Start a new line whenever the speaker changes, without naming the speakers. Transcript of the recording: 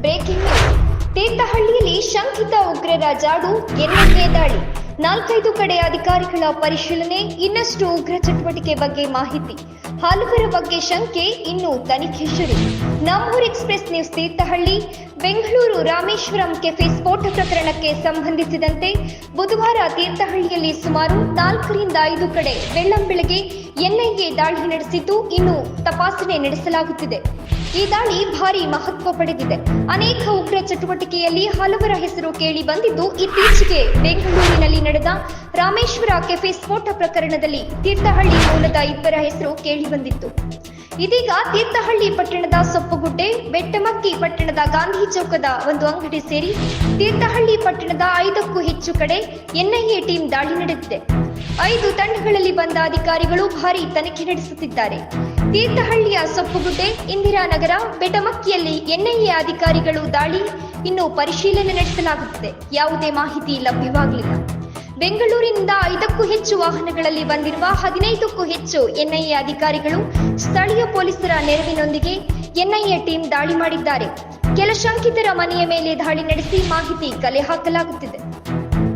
Breaking news. ತೀರ್ಥಹಳ್ಳಿಯಲ್ಲಿ ಶಂಕಿತ ಉಗ್ರರ ಜಾಡು ಎನ್ಎಸ್ಎ ದಾಳಿ. ನಾಲ್ಕೈದು ಕಡೆ ಅಧಿಕಾರಿಗಳ ಪರಿಶೀಲನೆ, ಇನ್ನಷ್ಟು ಉಗ್ರ ಚಟುವಟಿಕೆ ಬಗ್ಗೆ ಮಾಹಿತಿ. ಹಲವರ ಬಗ್ಗೆ ಶಂಕೆ, ಇನ್ನೂ ತನಿಖೆ ಶುರು. Nammur express news Thirthahalli. Bengaluru Rameshwaram cafe ಸ್ಫೋಟ ಪ್ರಕರಣಕ್ಕೆ ಸಂಬಂಧಿಸಿದಂತೆ ಬುಧವಾರ ತೀರ್ಥಹಳ್ಳಿಯಲ್ಲಿ ಸುಮಾರು ನಾಲ್ಕರಿಂದ ಐದು ಕಡೆ ಬೆಳ್ಳಂಬೆಳಗ್ಗೆ ಎನ್ಐಎ ದಾಳಿ ನಡೆಸಿದ್ದು ಇನ್ನು ತಪಾಸಣೆ ನಡೆಸಲಾಗುತ್ತಿದೆ. ಈ ದಾಳಿ ಭಾರಿ ಮಹತ್ವ ಪಡೆದಿದೆ. ಅನೇಕ ಉಗ್ರ ಚಟುವಟಿಕೆಯಲ್ಲಿ ಹಲವರ ಹೆಸರು ಕೇಳಿ ಬಂದಿದ್ದು ಇತ್ತೀಚೆಗೆ ಬೆಂಗಳೂರಿನಲ್ಲಿ ನಡೆದ ರಾಮೇಶ್ವರ ಕೆಫೆ ಸ್ಫೋಟ ಪ್ರಕರಣದಲ್ಲಿ ತೀರ್ಥಹಳ್ಳಿ ಮೂಲದ ಇಬ್ಬರ ಹೆಸರು ಕೇಳಿ ಬಂದಿತ್ತು ಇದೀಗ ತೀರ್ಥಹಳ್ಳಿ ಪಟ್ಟಣದ ಸೊಪ್ಪುಗುಡ್ಡೆ, ಬೆಟ್ಟಮಕ್ಕಿ ಪಟ್ಟಣದ ಗಾಂಧಿ ಚೌಕದ ಒಂದು ಅಂಗಡಿ ಸೇರಿ ತೀರ್ಥಹಳ್ಳಿ ಪಟ್ಟಣದ ಐದಕ್ಕೂ ಹೆಚ್ಚು ಕಡೆ ಎನ್ಐಎ ಟೀಮ್ ದಾಳಿ ನಡೆದಿದೆ. ಐದು ತಂಡಗಳಲ್ಲಿ ಬಂದ ಅಧಿಕಾರಿಗಳು ಭಾರಿ ತನಿಖೆ ನಡೆಸುತ್ತಿದ್ದಾರೆ. ತೀರ್ಥಹಳ್ಳಿಯ ಸೊಪ್ಪುಗುಡ್ಡೆ, ಇಂದಿರಾನಗರ ಬೆಟಮಕ್ಕಿಯಲ್ಲಿ ಎನ್ಐಎ ಅಧಿಕಾರಿಗಳು ದಾಳಿ, ಇನ್ನು ಪರಿಶೀಲನೆ ನಡೆಸಲಾಗುತ್ತಿದೆ. ಯಾವುದೇ ಮಾಹಿತಿ ಲಭ್ಯವಾಗಲಿಲ್ಲ ಬೆಂಗಳೂರಿನಿಂದ ಐದಕ್ಕೂ ಹೆಚ್ಚು ವಾಹನಗಳಲ್ಲಿ ಬಂದಿರುವ ಹದಿನೈದಕ್ಕೂ ಹೆಚ್ಚು ಎನ್ಐಎ ಅಧಿಕಾರಿಗಳು ಸ್ಥಳೀಯ ಪೊಲೀಸರ ನೆರವಿನೊಂದಿಗೆ ಎನ್ಐಎ ಟೀಮ್ ದಾಳಿ ಮಾಡಿದ್ದಾರೆ. ಕೆಲ ಶಂಕಿತರ ಮನೆಯ ಮೇಲೆ ದಾಳಿ ನಡೆಸಿ ಮಾಹಿತಿ ಕಲೆ ಹಾಕಲಾಗುತ್ತಿದೆ.